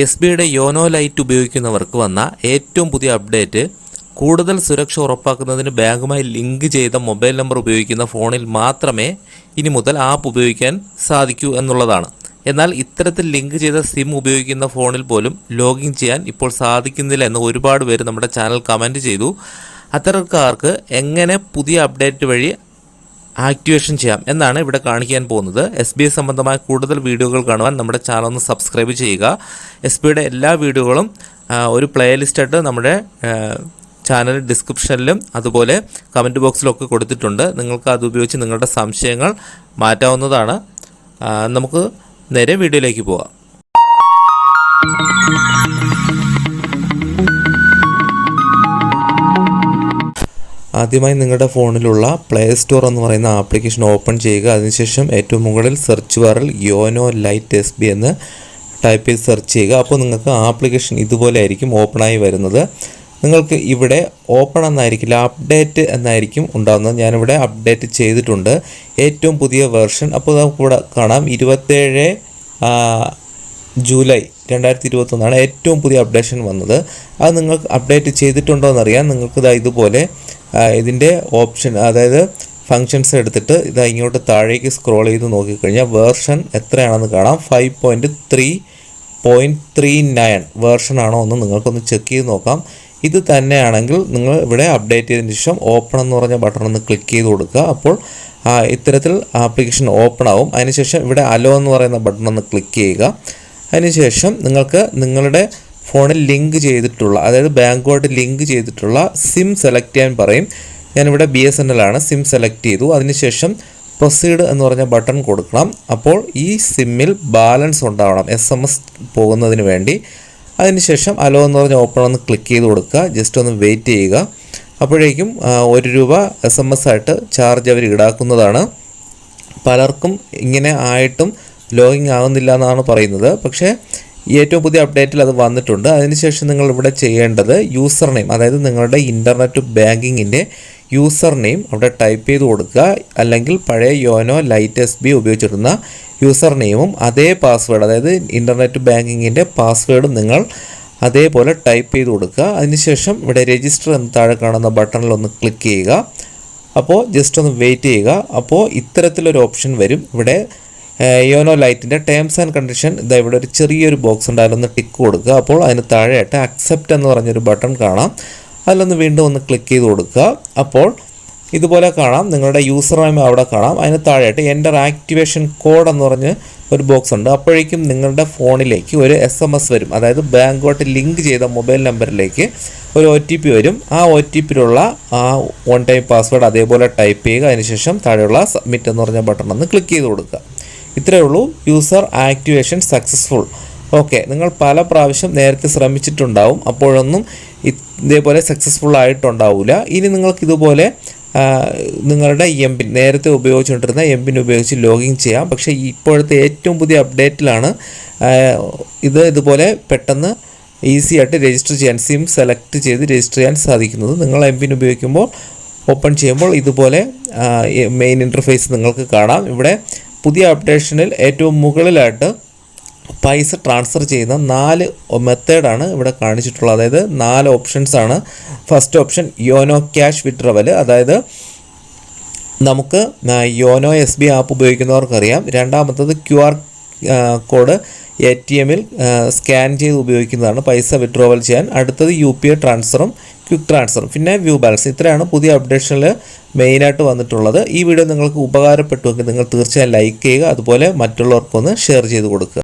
S ബിയുടെ YONO light ഉപയോഗിക്കുന്നവർക്ക് വന്ന ഏറ്റവും പുതിയ അപ്ഡേറ്റ് കൂടുതൽ സുരക്ഷ ഉറപ്പാക്കുന്നതിന് ബാങ്കുമായി ലിങ്ക് ചെയ്ത മൊബൈൽ നമ്പർ ഉപയോഗിക്കുന്ന ഫോണിൽ മാത്രമേ ഇനി മുതൽ ആപ്പ് ഉപയോഗിക്കാൻ സാധിക്കൂ എന്നുള്ളതാണ്. എന്നാൽ ഇത്തരത്തിൽ ലിങ്ക് ചെയ്ത സിം ഉപയോഗിക്കുന്ന ഫോണിൽ പോലും ലോഗിൻ ചെയ്യാൻ ഇപ്പോൾ സാധിക്കുന്നില്ല എന്ന് ഒരുപാട് പേര് നമ്മുടെ ചാനൽ കമന്റ് ചെയ്തു. അത്തരക്കാർക്ക് എങ്ങനെ പുതിയ അപ്ഡേറ്റ് വഴി ആക്ടിവേഷൻ ചെയ്യാം എന്നാണ് ഇവിടെ കാണിക്കാൻ പോകുന്നത്. എസ് ബി ഐ സംബന്ധമായ കൂടുതൽ വീഡിയോകൾ കാണുവാൻ നമ്മുടെ ചാനൽ ഒന്ന് സബ്സ്ക്രൈബ് ചെയ്യുക. എസ് ബി ഐയുടെ എല്ലാ വീഡിയോകളും ഒരു പ്ലേലിസ്റ്റായിട്ട് നമ്മുടെ ചാനൽ ഡിസ്ക്രിപ്ഷനിലും അതുപോലെ കമന്റ് ബോക്സിലൊക്കെ കൊടുത്തിട്ടുണ്ട്. നിങ്ങൾക്ക് അത് ഉപയോഗിച്ച് നിങ്ങളുടെ സംശയങ്ങൾ മാറ്റാവുന്നതാണ്. നമുക്ക് നേരെ വീഡിയോയിലേക്ക് പോകാം ആദ്യമായി നിങ്ങളുടെ ഫോണിലുള്ള പ്ലേ സ്റ്റോർ എന്ന് പറയുന്ന ആപ്ലിക്കേഷൻ ഓപ്പൺ ചെയ്യുക. അതിനുശേഷം ഏറ്റവും മുകളിൽ സെർച്ച് ബാറിൽ യോനോ ലൈറ്റ് എസ് ബി എന്ന് ടൈപ്പ് ചെയ്ത് സെർച്ച് ചെയ്യുക. അപ്പോൾ നിങ്ങൾക്ക് ആപ്ലിക്കേഷൻ ഇതുപോലെ ആയിരിക്കും ഓപ്പണായി വരുന്നത്. നിങ്ങൾക്ക് ഇവിടെ ഓപ്പൺ എന്നായിരിക്കില്ല അപ്ഡേറ്റ് എന്നായിരിക്കും ഉണ്ടാകുന്നത് ഞാനിവിടെ അപ്ഡേറ്റ് ചെയ്തിട്ടുണ്ട്. ഏറ്റവും പുതിയ വേർഷൻ അപ്പോൾ നമുക്ക് ഇവിടെ കാണാം. ഇരുപത്തേഴ് ജൂലൈ രണ്ടായിരത്തി ഇരുപത്തൊന്നാണ് ഏറ്റവും പുതിയ അപ്ഡേഷൻ വന്നത്. അത് നിങ്ങൾക്ക് അപ്ഡേറ്റ് ചെയ്തിട്ടുണ്ടോ എന്നറിയാൻ നിങ്ങൾക്ക് ഇതാ ഇതുപോലെ ഇതിന്റെ ഓപ്ഷൻ അതായത് ഫങ്ഷൻസ് എടുത്തിട്ട് ഇത് ഇങ്ങോട്ട് താഴേക്ക് സ്ക്രോൾ ചെയ്ത് നോക്കിക്കഴിഞ്ഞാൽ വേർഷൻ എത്രയാണെന്ന് കാണാം. Five point three point three nine version ആണോ എന്ന് നിങ്ങൾക്കൊന്ന് ചെക്ക് ചെയ്ത് നോക്കാം. ഇത് തന്നെയാണെങ്കിൽ നിങ്ങൾ ഇവിടെ അപ്ഡേറ്റ് ചെയ്തതിന് ശേഷം ഓപ്പൺ എന്ന് പറഞ്ഞ ബട്ടൺ ഒന്ന് ക്ലിക്ക് ചെയ്ത് കൊടുക്കുക. അപ്പോൾ ഇത്തരത്തിൽ ആപ്ലിക്കേഷൻ ഓപ്പൺ ആവും. അതിനുശേഷം ഇവിടെ അലോ എന്ന് പറയുന്ന ബട്ടൺ ഒന്ന് ക്ലിക്ക് ചെയ്യുക. അതിനുശേഷം നിങ്ങൾക്ക് നിങ്ങളുടെ ഫോണിൽ ലിങ്ക് ചെയ്തിട്ടുള്ള അതായത് ബാങ്കുമായിട്ട് ലിങ്ക് ചെയ്തിട്ടുള്ള സിം സെലക്ട് ചെയ്യാൻ പറയും. ഞാനിവിടെ ബി എസ് എൻ എൽ ആണ് സിം സെലക്ട് ചെയ്തു. അതിനുശേഷം പ്രൊസീഡ് എന്ന് പറഞ്ഞ ബട്ടൺ കൊടുക്കണം. അപ്പോൾ ഈ സിമ്മിൽ ബാലൻസ് ഉണ്ടാവണം എസ് എം എസ് പോകുന്നതിന് വേണ്ടി. അതിനുശേഷം അലോ എന്ന് പറഞ്ഞ ഓപ്പൺ ഒന്ന് ക്ലിക്ക് ചെയ്ത് കൊടുക്കുക. ജസ്റ്റ് ഒന്ന് വെയിറ്റ് ചെയ്യുക. അപ്പോഴേക്കും ഒരു രൂപ എസ് എം എസ് ആയിട്ട് ചാർജ് അവർ ഈടാക്കുന്നതാണ്. പലർക്കും ഇങ്ങനെ ആയിട്ടും ലോഗിങ് ആകുന്നില്ല എന്നാണ് പറയുന്നത്. പക്ഷേ ഏറ്റവും പുതിയ അപ്ഡേറ്റിൽ അത് വന്നിട്ടുണ്ട്. അതിനുശേഷം നിങ്ങൾ ഇവിടെ ചെയ്യേണ്ടത് യൂസർ നെയിം അതായത് നിങ്ങളുടെ ഇന്റർനെറ്റ് ബാങ്കിങ്ങിന്റെ യൂസർ നെയിം അവിടെ ടൈപ്പ് ചെയ്ത് കൊടുക്കുക. അല്ലെങ്കിൽ പഴയ യോനോ ലൈറ്റ് എസ് ബി ഉപയോഗിച്ചിരുന്ന യൂസർ നെയിമും അതേ പാസ്വേഡ് അതായത് ഇന്റർനെറ്റ് ബാങ്കിങ്ങിന്റെ പാസ്വേഡും നിങ്ങൾ അതേപോലെ ടൈപ്പ് ചെയ്ത് കൊടുക്കുക. അതിനുശേഷം ഇവിടെ രജിസ്റ്റർ എന്ന് താഴെ കാണുന്ന ബട്ടണിൽ ഒന്ന് ക്ലിക്ക് ചെയ്യുക. അപ്പോൾ ജസ്റ്റ് ഒന്ന് വെയിറ്റ് ചെയ്യുക. അപ്പോൾ ഇത്തരത്തിലൊരു ഓപ്ഷൻ വരും. ഇവിടെ യോനോ ലൈറ്റിന്റെ ടേംസ് ആൻഡ് കണ്ടീഷൻ ഇതാ ഇവിടെ ഒരു ചെറിയൊരു ബോക്സ് ഉണ്ട് അതിലൊന്ന് ടിക്ക് കൊടുക്കുക. അപ്പോൾ അതിന് താഴെയായിട്ട് അക്സെപ്റ്റ് എന്ന് പറഞ്ഞൊരു ബട്ടൺ കാണാം. അതിലൊന്ന് വീണ്ടും ഒന്ന് ക്ലിക്ക് ചെയ്ത് കൊടുക്കുക. അപ്പോൾ ഇതുപോലെ കാണാം. നിങ്ങളുടെ യൂസർ നെയിം അവിടെ കാണാം. അതിന് താഴെയായിട്ട് എന്റർ ആക്ടിവേഷൻ കോഡ് എന്ന് പറഞ്ഞ് ഒരു ബോക്സ് ഉണ്ട്. അപ്പോഴേക്കും നിങ്ങളുടെ ഫോണിലേക്ക് ഒരു എസ് എം എസ് വരും. അതായത് ബാങ്കുമായിട്ട് ലിങ്ക് ചെയ്ത മൊബൈൽ നമ്പറിലേക്ക് ഒരു ഒ ടി പി വരും. ആ ഒ ടി പിയിലുള്ള ആ വൺ ടൈം പാസ്വേഡ് അതേപോലെ ടൈപ്പ് ചെയ്യുക. അതിനുശേഷം താഴെയുള്ള സബ്മിറ്റ് എന്ന് പറഞ്ഞ ബട്ടൺ ഒന്ന് ക്ലിക്ക് ചെയ്ത് കൊടുക്കുക. ഇത്രയേ ഉള്ളൂ. യൂസർ ആക്ടിവേഷൻ സക്സസ്ഫുൾ ഓക്കെ നിങ്ങൾ പല പ്രാവശ്യം നേരത്തെ ശ്രമിച്ചിട്ടുണ്ടാവും. അപ്പോഴൊന്നും ഇതേപോലെ സക്സസ്ഫുൾ ആയിട്ടുണ്ടാവില്ല ഇനി നിങ്ങൾക്ക് ഇതുപോലെ നിങ്ങളുടെ എം പിൻ നേരത്തെ ഉപയോഗിച്ചുകൊണ്ടിരുന്ന എം പിൻ ഉപയോഗിച്ച് ലോഗിൻ ചെയ്യാം. പക്ഷേ ഇപ്പോഴത്തെ ഏറ്റവും പുതിയ അപ്ഡേറ്റിലാണ് ഇത് ഇതുപോലെ പെട്ടെന്ന് ഈസി ആയിട്ട് രജിസ്റ്റർ ചെയ്യാൻ സിം സെലക്ട് ചെയ്ത് രജിസ്റ്റർ ചെയ്യാൻ സാധിക്കുന്നത്. നിങ്ങൾ എം പിൻ ഉപയോഗിക്കുമ്പോൾ ഓപ്പൺ ചെയ്യുമ്പോൾ ഇതുപോലെ മെയിൻ ഇന്റർഫേസ് നിങ്ങൾക്ക് കാണാം. ഇവിടെ പുതിയ അപ്ഡേഷനിൽ ഏറ്റവും മുകളിലായിട്ട് പൈസ ട്രാൻസ്ഫർ ചെയ്യുന്ന നാല് മെത്തേഡാണ് ഇവിടെ കാണിച്ചിട്ടുള്ളത്. അതായത് നാല് ഓപ്ഷൻസ് ആണ്. First option YONO cash withdrawal അതായത് നമുക്ക് യോനോ എസ് ബി ആപ്പ് ഉപയോഗിക്കുന്നവർക്കറിയാം. രണ്ടാമത്തത് Q R code A T എമ്മിൽ സ്കാൻ ചെയ്ത് ഉപയോഗിക്കുന്നതാണ്. പൈസ വിഡ്രോവൽ ചെയ്യാൻ. അടുത്തത് യു പി ഐ ട്രാൻസ്ഫറും ക്വിക്ക് ട്രാൻസ്ഫറും പിന്നെ വ്യൂ ബാലൻസ് ഇത്രയാണ് പുതിയ അപ്ഡേഷനിൽ മെയിനായിട്ട് വന്നിട്ടുള്ളത്. ഈ വീഡിയോ നിങ്ങൾക്ക് ഉപകാരപ്പെട്ടുവെങ്കിൽ നിങ്ങൾ തീർച്ചയായും ലൈക്ക് ചെയ്യുക. അതുപോലെ മറ്റുള്ളവർക്കൊന്ന് ഷെയർ ചെയ്ത് കൊടുക്കുക.